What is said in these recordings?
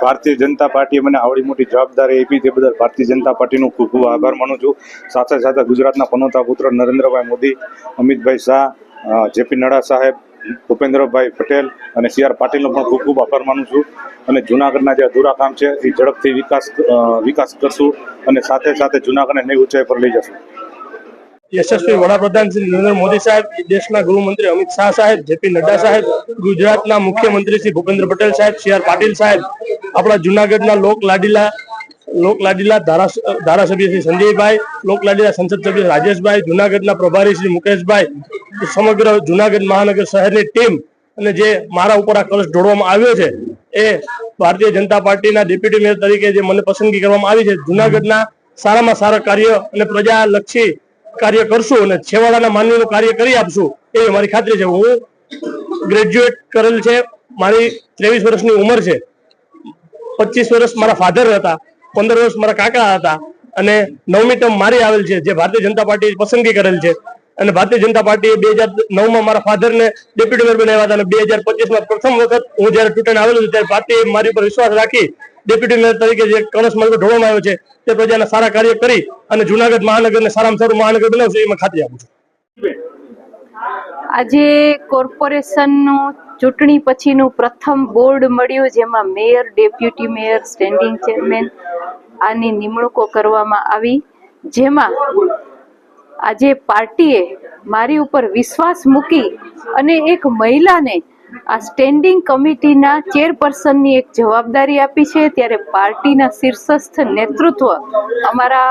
ભારતીય જનતા પાર્ટીએ મને આવડી મોટી જવાબદારી આપી તે બદલ ભારતીય જનતા પાર્ટીનો ખૂબ ખૂબ આભાર માનું છું. સાથે સાથે ગુજરાતના પનોતા પુત્ર નરેન્દ્રભાઈ મોદી, અમિતભાઈ શાહ જેપી નડ્ડા સાહેબ, ભૂપેન્દ્રભાઈ પટેલ અને સી આર પાટીલનો પણ ખૂબ ખૂબ આભાર માનું છું. અને જૂનાગઢના જે અધૂરા કામ છે, એ ઝડપથી વિકાસ વિકાસ કરશું અને સાથે સાથે જૂનાગઢને નવી ઊંચાઈ પર લઈ જશું. યશસ્વી વડાપ્રધાન શ્રી નરેન્દ્ર મોદી સાહેબ દેશના ગૃહમંત્રી અમિત શાહ સાહેબ જેપી નડ્ડા સાહેબ ગુજરાતના મુખ્યમંત્રી શ્રી ભૂપેન્દ્ર પટેલ સાહેબ સી આર પાટીલ સાહેબ આપણા જુનાગઢના લોક લાડીલા લોક લાડીલા ધારાસ- ધારાસભ્ય શ્રી સંજયભાઈ લોક લાડીલા સંસદ સભ્ય રાજેશભાઈ જુનાગઢના પ્રભારી શ્રી મુકેશભાઈ સમગ્ર જુનાગઢ મહાનગર શહેરની ટીમ અને જે મારા ઉપર આ કલશ ઢોળવામાં આવ્યો છે, એ ભારતીય જનતા પાર્ટીના ડેપ્યુટી મેયર તરીકે જે મને પસંદગી કરવામાં આવી છે, જુનાગઢના સારામાં સારા કાર્ય અને પ્રજાલક્ષી કાર્ય કરશું અને છેવાડાના માનવીનું કાર્ય કરી આપશું, એવી મારી ખાતરી છે. હું ગ્રેજ્યુએટ કરેલ છે, મારી ત્રેવીસ વર્ષની ઉંમર છે. પચીસ વર્ષ મારા ફાધર હતા, પંદર વર્ષ મારા કાકા હતા અને નવમી ટર્મ મારી આવેલ છે, જે ભારતીય જનતા પાર્ટી પસંદગી કરેલ છે. અને ભારતીય જનતા પાર્ટીએ બે હજાર નવમાં મારા ફાધરને ડેપ્યુટી મેયર બનાવ્યા હતા અને બે હજાર પચીસમાં પ્રથમ વખત હું જયારે ચૂંટણી આવેલું ત્યારે પાર્ટીએ મારી ઉપર વિશ્વાસ રાખી ડેપ્યુટી મેયર તરીકે જે કળશ માર્ગ ઢોળવામાં આવ્યો છે તે પ્રજાના સારા કાર્ય કરી અને જુનાગઢ મહાનગરને સારામાં સારું મહાનગર બનાવશે એમાં ખાતરી આપું છું. આજે કોર્પોરેશનનું ચૂંટણી પછીનું પ્રથમ બોર્ડ મળ્યું જેમાં mayor, deputy mayor, standing chairman આની નિમણૂકો કરવામાં આવી. જેમાં આજે પાર્ટીએ મારી ઉપર વિશ્વાસ મૂકી અને એક મહિલાને આ સ્ટેન્ડિંગ કમિટીના ચેરપર્સનની એક જવાબદારી આપી છે. ત્યારે પાર્ટીના શીર્ષસ્થ નેતૃત્વ અમારા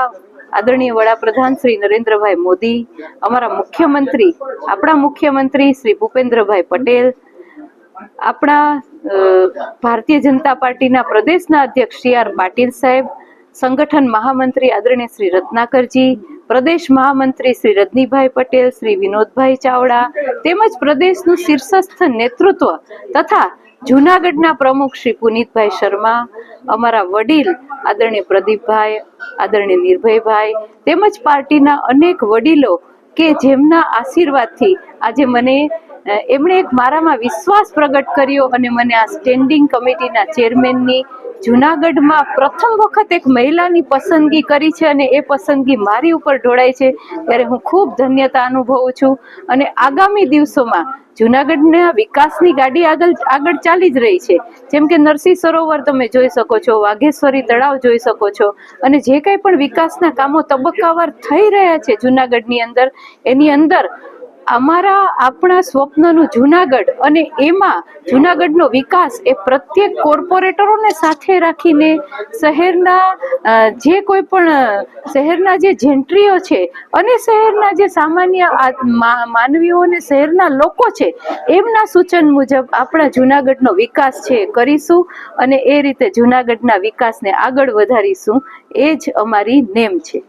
આદરણીય વડાપ્રધાન શ્રી નરેન્દ્રભાઈ મોદી, અમારા મુખ્યમંત્રી, આપણા મુખ્યમંત્રી શ્રી ભૂપેન્દ્રભાઈ પટેલ, આપણા ભારતીય જનતા પાર્ટીના પ્રદેશના અધ્યક્ષ સી આર પાટીલ સાહેબ, સંગઠન મહામંત્રી આદરણીય શ્રી રત્નાકરજી પ્રદેશ મહામંત્રી શ્રી રજનીભાઈ પટેલ, શ્રી વિનોદભાઈ ચાવડા તેમજ પ્રદેશનું શીર્ષસ્થ નેતૃત્વ તથા જૂનાગઢના પ્રમુખ શ્રી પુનિતભાઈ શર્મા, અમારા વડીલ આદરણીય પ્રદીપભાઈ, આદરણીય નિર્ભયભાઈ તેમજ પાર્ટીના અનેક વડીલો કે જેમના આશીર્વાદથી આજે મને એમણે એક મારામાં વિશ્વાસ પ્રગટ કર્યો અને મને આ સ્ટેન્ડિંગ કમિટીના ચેરમેનની જુનાગઢમાં પ્રથમ વખત એક મહિલાની પસંદગી કરી છે અને એ પસંદગી મારી ઉપર ઢોળાય છે, ત્યારે હું ખૂબ ધન્યતા અનુભવું છું. અને આગામી દિવસોમાં જુનાગઢના વિકાસની ગાડી આગળ આગળ ચાલી જ રહી છે. જેમ કે નરસિંહ સરોવર તમે જોઈ શકો છો, વાઘેશ્વરી તળાવ જોઈ શકો છો. અને જે કંઈ પણ વિકાસના કામો તબક્કાવાર થઈ રહ્યા છે જુનાગઢની અંદર, એની અંદર અમારા આપણા સ્વપ્નનું જુનાગઢ અને એમાં જુનાગઢનો વિકાસ એ પ્રત્યેક કોર્પોરેટરોને સાથે રાખીને શહેરના જે કોઈ પણ શહેરના જે જેન્ટ્રીઓ છે અને શહેરના જે સામાન્ય માનવીઓ અને શહેરના લોકો છે, એમના સૂચન મુજબ આપણા જુનાગઢનો વિકાસ છે કરીશું અને એ રીતે જુનાગઢના વિકાસને આગળ વધારીશું. એ જ અમારી નેમ છે.